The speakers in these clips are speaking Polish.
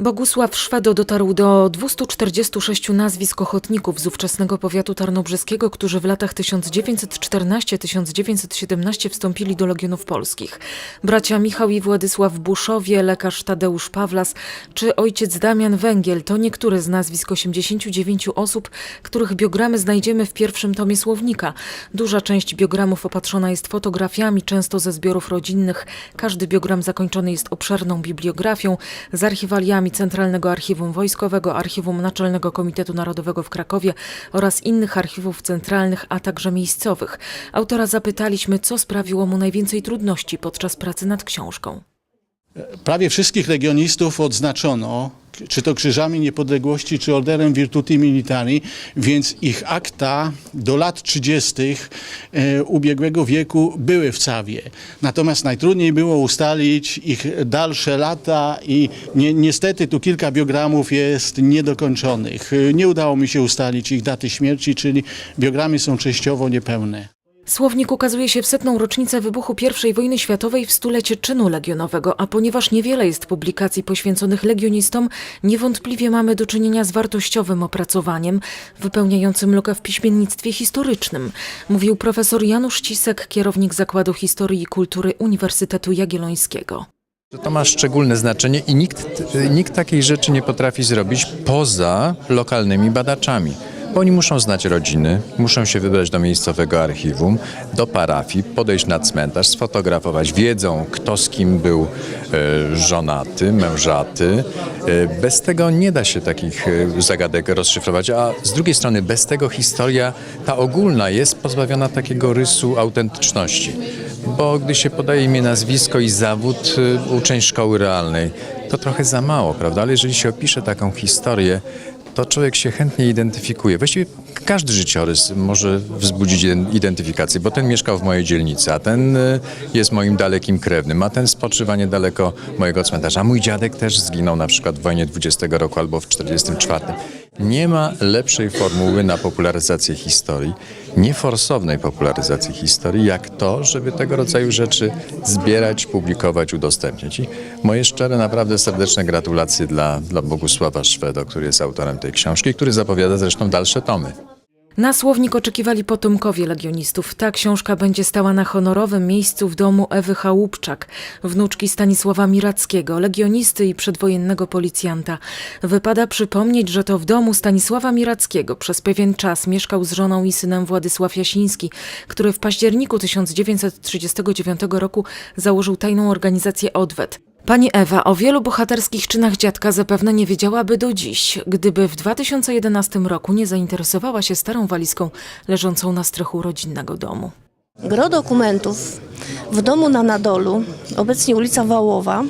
Bogusław Szwedo dotarł do 246 nazwisk ochotników z ówczesnego powiatu tarnobrzeskiego, którzy w latach 1914-1917 wstąpili do Legionów Polskich. Bracia Michał i Władysław Buszowie, lekarz Tadeusz Pawlas czy ojciec Damian Węgiel to niektóre z nazwisk 89 osób, których biogramy znajdziemy w pierwszym tomie słownika. Duża część biogramów opatrzona jest fotografiami, często ze zbiorów rodzinnych. Każdy biogram zakończony jest obszerną bibliografią z archiwaliami Centralnego Archiwum Wojskowego, Archiwum Naczelnego Komitetu Narodowego w Krakowie oraz innych archiwów centralnych, a także miejscowych. Autora zapytaliśmy, co sprawiło mu najwięcej trudności podczas pracy nad książką. Prawie wszystkich legionistów odznaczono, czy to Krzyżami Niepodległości, czy Orderem Virtuti Militari, więc ich akta do lat 30. e, ubiegłego wieku były w Cawie. Natomiast najtrudniej było ustalić ich dalsze lata i ni niestety tu kilka biogramów jest niedokończonych. E, Nie udało mi się ustalić ich daty śmierci, czyli biogramy są częściowo niepełne. Słownik ukazuje się w setną rocznicę wybuchu I wojny światowej w stulecie czynu legionowego, a ponieważ niewiele jest publikacji poświęconych legionistom, niewątpliwie mamy do czynienia z wartościowym opracowaniem, wypełniającym lukę w piśmiennictwie historycznym, mówił profesor Janusz Cisek, kierownik Zakładu Historii i Kultury Uniwersytetu Jagiellońskiego. To ma szczególne znaczenie i nikt, nikt takiej rzeczy nie potrafi zrobić poza lokalnymi badaczami. Oni muszą znać rodziny, muszą się wybrać do miejscowego archiwum, do parafii, podejść na cmentarz, sfotografować. Wiedzą, kto z kim był e, żonaty, mężaty. E, bez tego nie da się takich e, zagadek rozszyfrować, a z drugiej strony bez tego historia, ta ogólna jest pozbawiona takiego rysu autentyczności. Bo gdy się podaje imię, nazwisko i zawód uczeń szkoły realnej, to trochę za mało, prawda? Ale jeżeli się opisze taką historię, to człowiek się chętnie identyfikuje. Właściwie każdy życiorys może wzbudzić ident- identyfikację, bo ten mieszkał w mojej dzielnicy, a ten y, jest moim dalekim krewnym, a ten spoczywa niedaleko mojego cmentarza. A mój dziadek też zginął na przykład w wojnie 20 roku albo w 44. Nie ma lepszej formuły na popularyzację historii, nieforsownej popularyzacji historii, jak to, żeby tego rodzaju rzeczy zbierać, publikować, udostępniać. I moje szczere, naprawdę serdeczne gratulacje dla, dla Bogusława Szwedo, który jest autorem tej książki, który zapowiada zresztą dalsze tomy. Na słownik oczekiwali potomkowie legionistów. Ta książka będzie stała na honorowym miejscu w domu Ewy Chałupczak, wnuczki Stanisława Mirackiego, legionisty i przedwojennego policjanta. Wypada przypomnieć, że to w domu Stanisława Mirackiego przez pewien czas mieszkał z żoną i synem Władysław Jasiński, który w październiku 1939 roku założył tajną organizację Odwet. Pani Ewa o wielu bohaterskich czynach dziadka zapewne nie wiedziałaby do dziś, gdyby w 2011 roku nie zainteresowała się starą walizką leżącą na strychu rodzinnego domu. Gro dokumentów w domu na Nadolu, obecnie ulica Wałowa,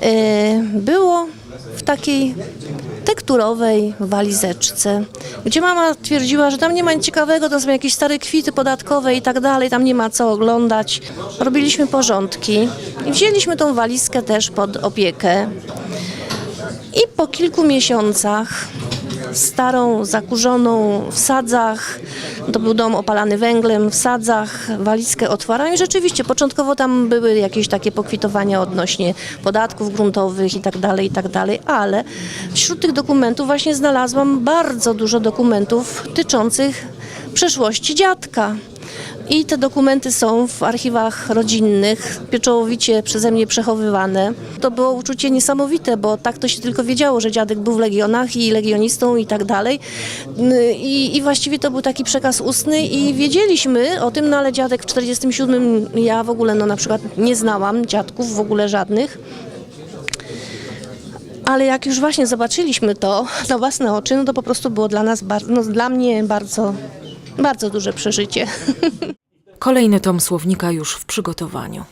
e, było w takiej tekturowej walizeczce, gdzie mama twierdziła, że tam nie ma nic ciekawego, to są jakieś stare kwity podatkowe i tak dalej, tam nie ma co oglądać. Robiliśmy porządki i wzięliśmy tą walizkę też pod opiekę. I po kilku miesiącach starą, zakurzoną w sadzach, to był dom opalany węglem, w sadzach, walizkę otwarłem i rzeczywiście początkowo tam były jakieś takie pokwitowania odnośnie podatków gruntowych i tak dalej, i tak dalej, ale wśród tych dokumentów właśnie znalazłam bardzo dużo dokumentów tyczących przeszłości dziadka. I te dokumenty są w archiwach rodzinnych, pieczołowicie przeze mnie przechowywane. To było uczucie niesamowite, bo tak to się tylko wiedziało, że dziadek był w legionach i legionistą i tak dalej. I, I właściwie to był taki przekaz ustny i wiedzieliśmy o tym, no ale dziadek w 47 ja w ogóle no na przykład nie znałam dziadków w ogóle żadnych. Ale jak już właśnie zobaczyliśmy to na własne oczy, no to po prostu było dla nas, no dla mnie bardzo, bardzo duże przeżycie. Kolejny tom słownika już w przygotowaniu.